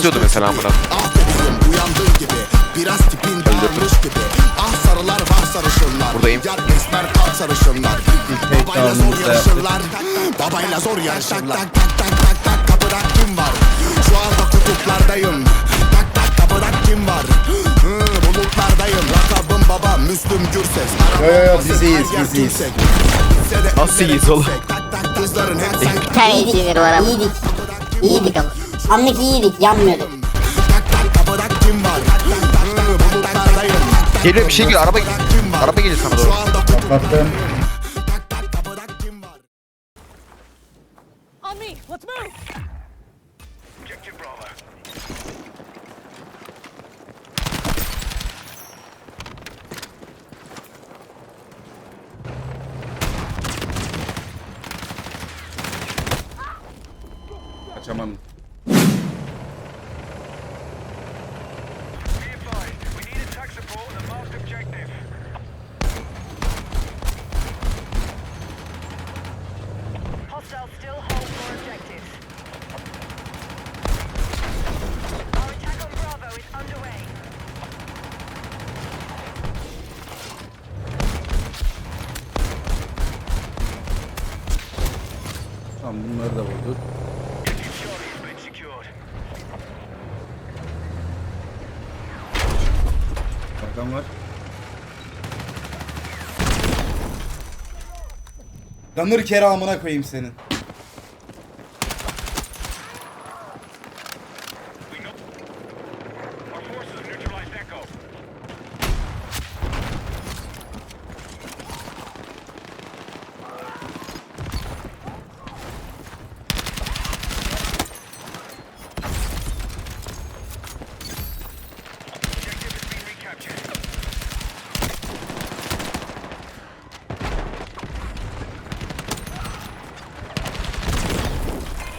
pusuyordu mesela amına. Ah bizim uyandığın gibi. Biraz tipin dağılmış gibi. Ah sarılar var sarışınlar. Buradayım. Yar esmer kalk sarışınlar. Babayla zor yarışırlar Babayla zor yarışırlar Tak tak tak tak tak kapıda kim var. Şu anda kutuplardayım. Tak tak kapıda kim var. Hı, Bulutlardayım. Lakabım baba Müslüm Gürses. Yo, yo, yo, biz iyiyiz, biz iyiyiz. Nasıl iyiyiz oğlum? kızların hep sen Bir tane iyidir var. Ama. İyiydik. İyiydik ama. Anlık iyiydik. Yanmıyorduk. Geliyor bir şey geliyor araba araba geliyor sana doğru. Patlattım. Tak tak kapıda kim var On me, let's move! Kaçamadım. Hostile still hold more objectives. Our attack on Bravo is underway. Tamam bunları da vurduk. Arkam var. Danır keramına koyayım senin.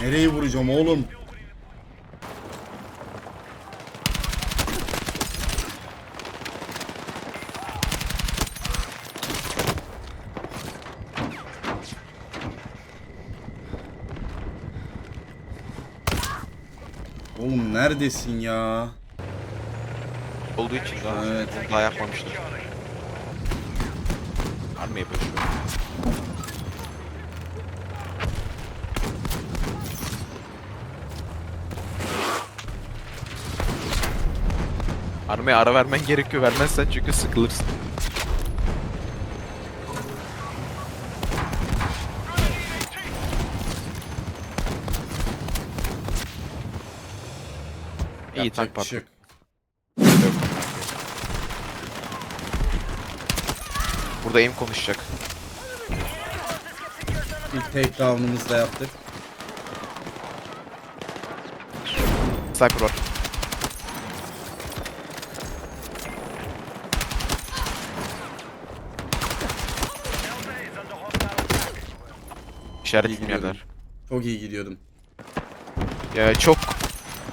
Nereye vuracağım oğlum? Oğlum neredesin ya? Olduğu için daha, Evet. daha yapmamışlar. Var mı yapıyor şu an? Armaya ara vermen gerekiyor. Vermezsen çünkü sıkılırsın. İyi tak şey yok. Burada aim konuşacak. İlk takedown'ımızı da yaptık. Sniper var. İşaret gidiyordum. Çok iyi gidiyordum. Ya çok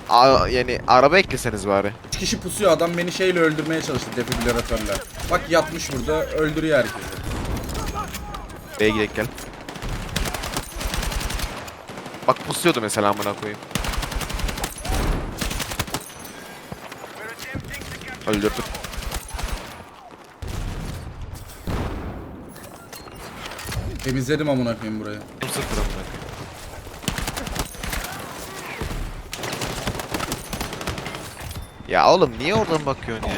A- yani araba ekleseniz bari. 3 kişi pusuyor adam beni şeyle öldürmeye çalıştı defibrilatörle. Bak yatmış burada öldürüyor herkesi. B'ye gidelim gel. Bak pusuyordu mesela amına koyayım. Öldürdüm. Temizledim amına koyayım burayı. Sıfır amına. Ya oğlum niye oradan bakıyorsun ya?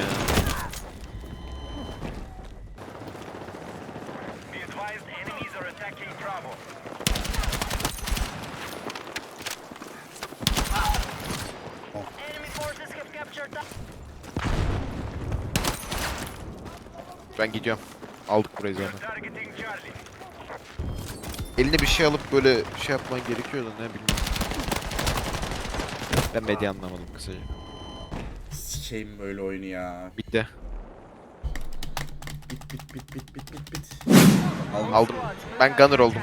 Ben gidiyorum. Aldık burayı zaten. Eline bir şey alıp böyle şey yapman gerekiyordu ne bilmiyorum. Ben medya anlamadım kısaca. Sikeyim böyle oyunu ya. Bitti. Bit bit bit bit bit bit bit. Aldım. Ben gunner oldum.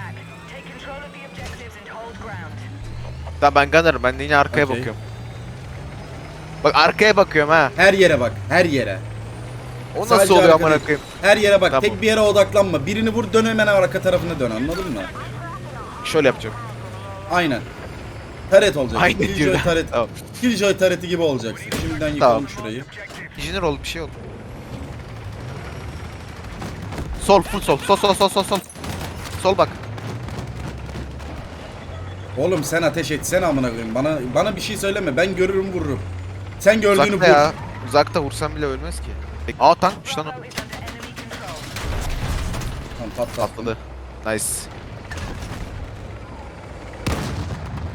Tamam ben gunner'ım. Ben yine arkaya Okey. bakıyorum. Bak arkaya bakıyorum ha. Her yere bak her yere. O nasıl Sadece oluyor amına koyayım? Her yere bak Tamam. tek bir yere odaklanma. Birini vur dön hemen arka tarafına dön anladın mı? Şöyle yapacağım. Aynen. Taret olacak. Aynen Killjoy diyor. taret. Tamam. Killjoy tareti gibi olacaksın. Şimdiden yıkalım Tamam. şurayı. Engineer oldu bir şey oldu. Sol full sol. Sol sol sol sol sol. Sol bak. Oğlum sen ateş etsene amına koyayım. Bana bana bir şey söyleme. Ben görürüm vururum. Sen gördüğünü Uzakta vur. ya. Uzakta vursam bile ölmez ki. Aa tankmış lan o. Tamam, patlattım. Patladı. Nice.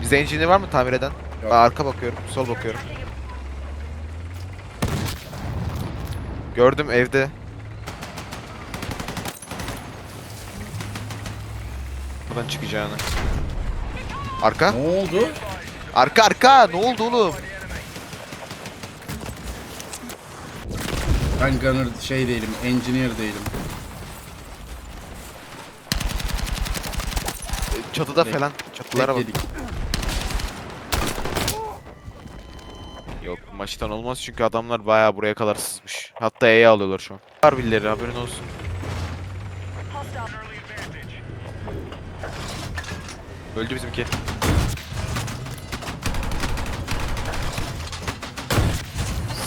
Bizde engineer var mı tamir eden? Yok. Ben arka bakıyorum, sol bakıyorum. Gördüm evde. Buradan çıkacağını. Arka? Ne oldu? Arka arka! Ne oldu oğlum? Ben gunner şey değilim, engineer değilim. Çatıda Bek- falan. Çatılara bak. Bekledik. Yok maçtan olmaz çünkü adamlar bayağı buraya kadar sızmış. Hatta E'ye alıyorlar şu an. Var birileri haberin olsun. Öldü bizimki.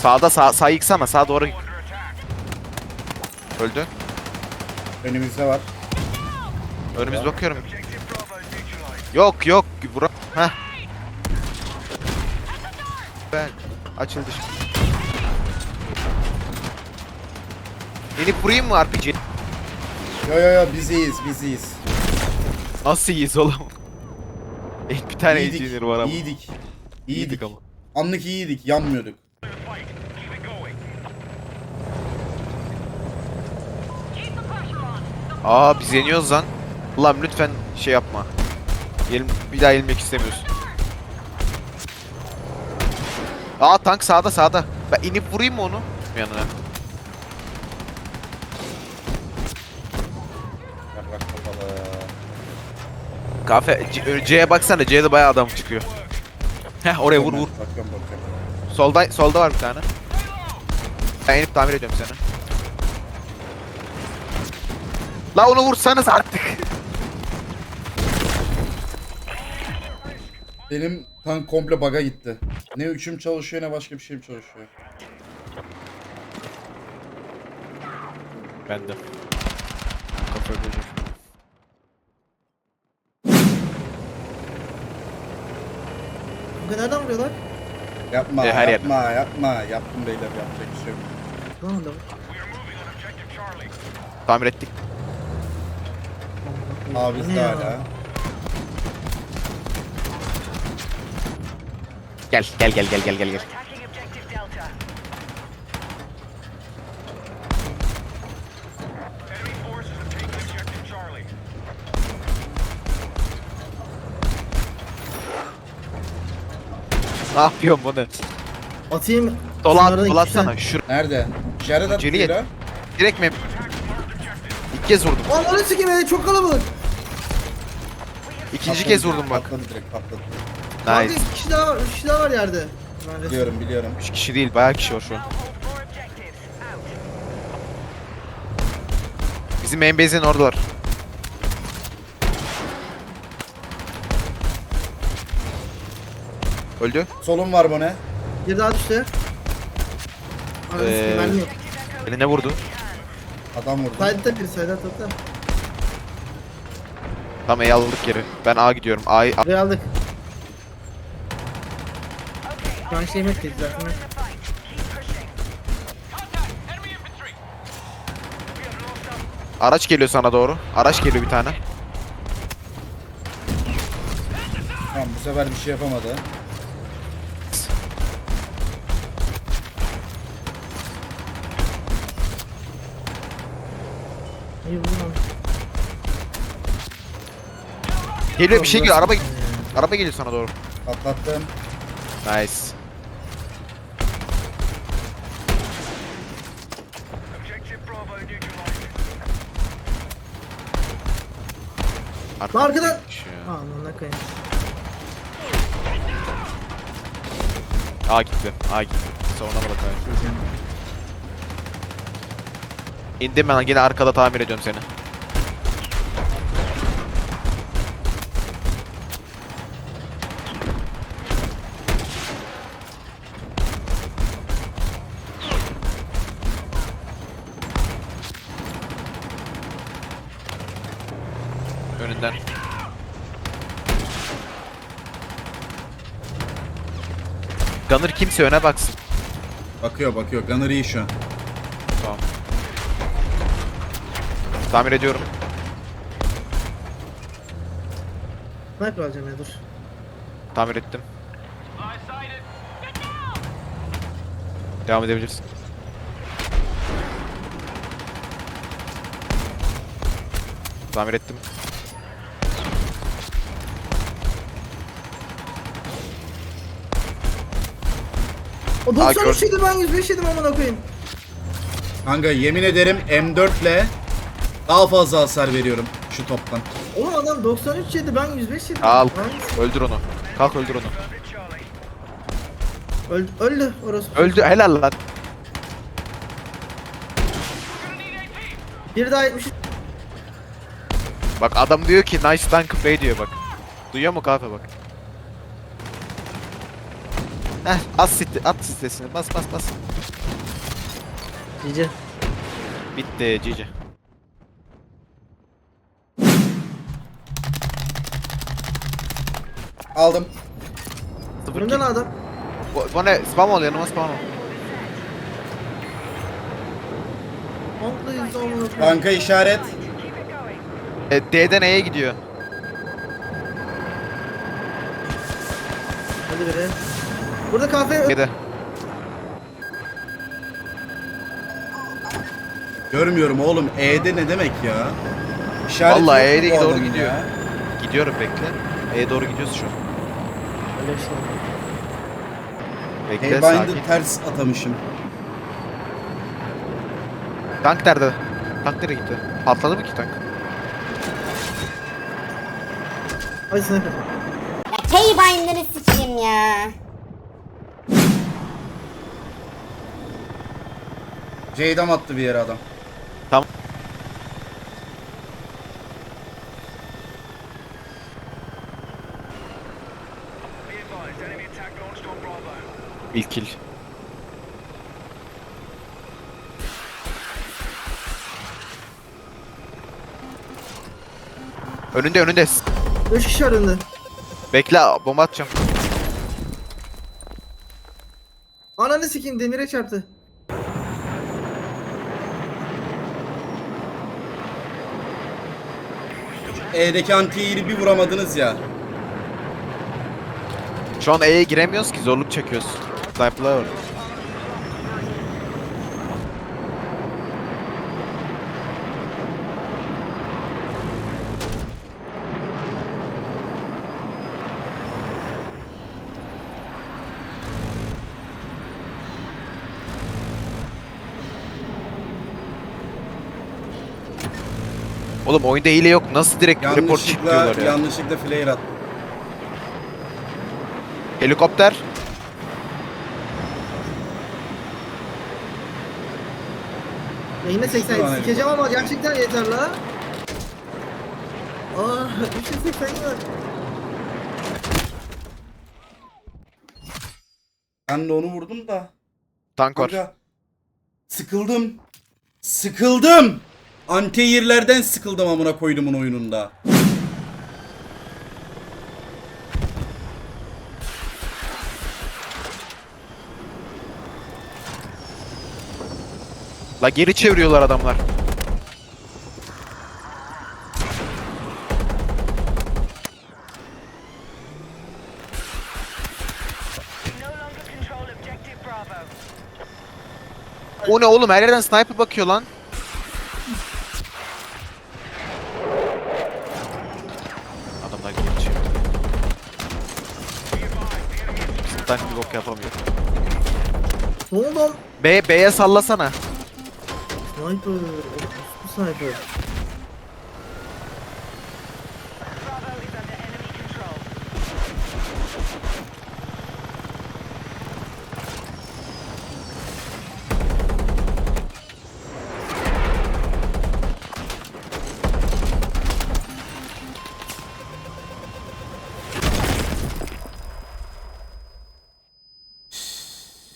Sağda sağ sağ yıksana sağa doğru. Öldü. Önümüzde var. Önümüz bakıyorum. Yok yok bura. Heh. Ben açıldı şimdi. İnip vurayım mı RPG? Yo yo yo biz iyiyiz, biz iyiyiz. Nasıl iyiyiz oğlum? Bir tane iyiydik, engineer var ama. iyiydik. İyiydik İyiydik. ama. Anlık iyiydik, yanmıyorduk. Aa biz yeniyoruz lan. Ulan lütfen şey yapma. Yelim, bir daha yenilmek istemiyorsun. Aa tank sağda sağda. Ben inip vurayım mı onu? Yanına. Kafe C'ye baksana C'de bayağı adam çıkıyor. Heh oraya vur vur. Solda solda var bir tane. Ben inip tamir ediyorum seni. La onu vursanız artık. Benim tank komple baga gitti. Ne üçüm çalışıyor ne başka bir şeyim çalışıyor. Ben de. Kafa ödeyecek. Bu nereden vuruyorlar? Yapma, E, her yapma, yapma. Yaptım beyler, yapacak bir şey yok. Tamam da. Tamir ettik. Abi Bu bizde ne ya? hala. Gel gel gel gel gel gel gel. Ne yapıyorsun bunu? Atayım. Dola Şunlardan dolatsana. Şur Nerede? İşaret at Acele et. buyur ha. direkt mi? İlk kez vurdum. Ananı sikeyim ya, çok kalabalık. İkinci Patladı kez direkt, vurdum bak. Patladı direkt, patladı. Nice. iki kişi daha var, üç kişi daha var yerde. Bence. Biliyorum, biliyorum. 3 kişi değil bayağı kişi var şu an. Bizim main base'in oradalar. Öldü. Solun var bu ne? Bir daha düştü. Ee, yok. Eline vurdu. Adam vurdu. Side'da bir side'da tatlı. Tam E'yi aldık geri. Ben A gidiyorum. A'yı Buraya aldık. Şu an şey mekteyiz zaten. Araç geliyor sana doğru. Araç geliyor bir tane. Tamam bu sefer bir şey yapamadı. İyi vurdum onu. Geliyor bir şey geliyor. Araba araba geliyor sana doğru. Patlattım. Nice. Arkadan Arkadan-. Aa ananı koyayım. A gitti. A gitti. Savunamadık abi. İndim ben yine arkada tamir ediyorum seni. Önden. Gunner kimse öne baksın. Bakıyor bakıyor. Gunner iyi şu an. Tamam. Tamir ediyorum. Sniper alacağım ya dur. Tamir ettim. Devam edebilirsin. Tamir ettim. O Aa, 93 yedi ben 105 yedim amına koyayım. Kanka yemin ederim M4 ile daha fazla hasar veriyorum şu toptan. Oğlum adam 93 yedi ben 105 yedim. Al. Hangisi? Öldür onu. Kalk öldür onu. Öldü, öldü orası. Öldü. Helal lan. Bir daha 73. Bak adam diyor ki nice tank play diyor bak. Duyuyor mu kahve bak. Heh at site, at sitesini bas bas bas. Cici. Bitti cici. Aldım. Sıfır Önümde lan adam. Bu, bu ne? Spam ol yanıma spam ol. Onklayız amına koyayım. Kanka işaret. E, D'den E'ye gidiyor. Hadi biri. Burada kahve Gide. Görmüyorum oğlum. E'de ne demek ya? İşaret Vallahi yok E'ye bu doğru adamın gidiyor. ya? Gidiyorum bekle. E'ye doğru gidiyoruz şu an. Öyle işte. Bekle Heybind'i sakin. ters atamışım. Tank nerede? Tank nereye gitti? Patladı mı ki tank? Hadi sniper. Ya Keybinder'ı sikeyim ya. Ceydam attı bir yere adam. İlk kill. Önünde önünde. 3 kişi var önünde. Bekle bomba atacağım. Ananı sikeyim demire çarptı. E'deki anti bir vuramadınız ya. Şu an E'ye giremiyoruz ki zorluk çekiyoruz. Sniper'lar var. Oğlum oyunda hile yok. Nasıl direkt report çık Yanlışlıkla, diyorlar ya. yanlışlıkla flare attım. Helikopter. Ya yine 80 Ulan sikeceğim ama gerçekten yeter la. Aa 380 var. Ben de onu vurdum da. Tank var. Kanka, sıkıldım. Sıkıldım. Anteyirlerden sıkıldım amına koydumun oyununda. La geri çeviriyorlar adamlar. O ne oğlum her yerden sniper bakıyor lan. Adamlar geri çeviriyor. Tank bir bok yapamıyor. Ne oldu? B, B'ye sallasana. Sniper. Bu sniper.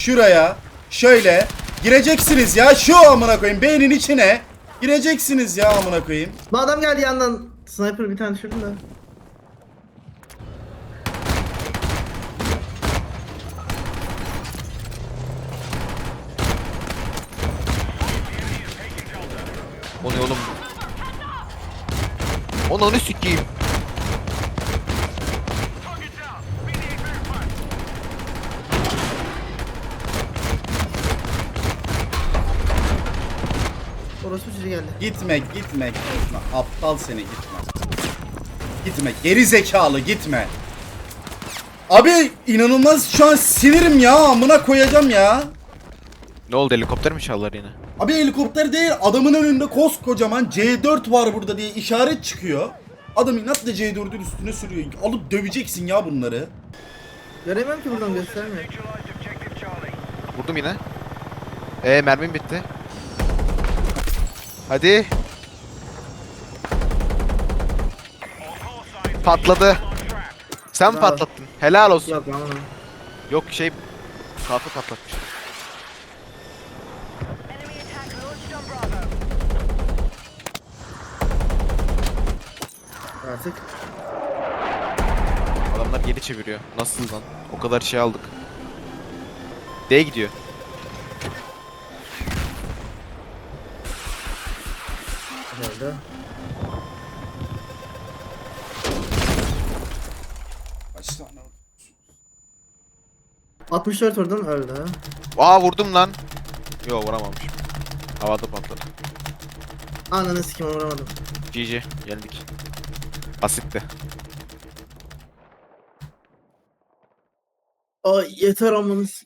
Şuraya şöyle gireceksiniz ya şu amına koyayım beynin içine gireceksiniz ya amına koyayım. Bu adam geldi yandan. Sniper bir tane düşürdüm de. O ne oğlum? Onu sikeyim. Geldi. Gitme gitme gitme. Aptal seni gitme. Gitme geri zekalı gitme. Abi inanılmaz şu an sinirim ya amına koyacağım ya. Ne oldu helikopter mi çaldılar yine? Abi helikopter değil adamın önünde koskocaman C4 var burada diye işaret çıkıyor. Adam inatla C4'ün üstüne sürüyor. Alıp döveceksin ya bunları. Göremiyorum ki buradan göstermiyor. Vurdum yine. Ee mermim bitti. Hadi. Patladı. Sen mi Bravo. patlattın? Helal olsun. Yok lan. Yok şey kafa patlatmış. Enemy attack launched on Bravo. Artık. Adamlar geri çeviriyor. Nasıl lan? O kadar şey aldık. D gidiyor. Öldü. Kaç tane? 64 vurdum öldü. Aa vurdum lan. Yo vuramamışım. Havada patladı. Ananı sikim vuramadım. GG geldik. Basitti. Ay yeter amına s-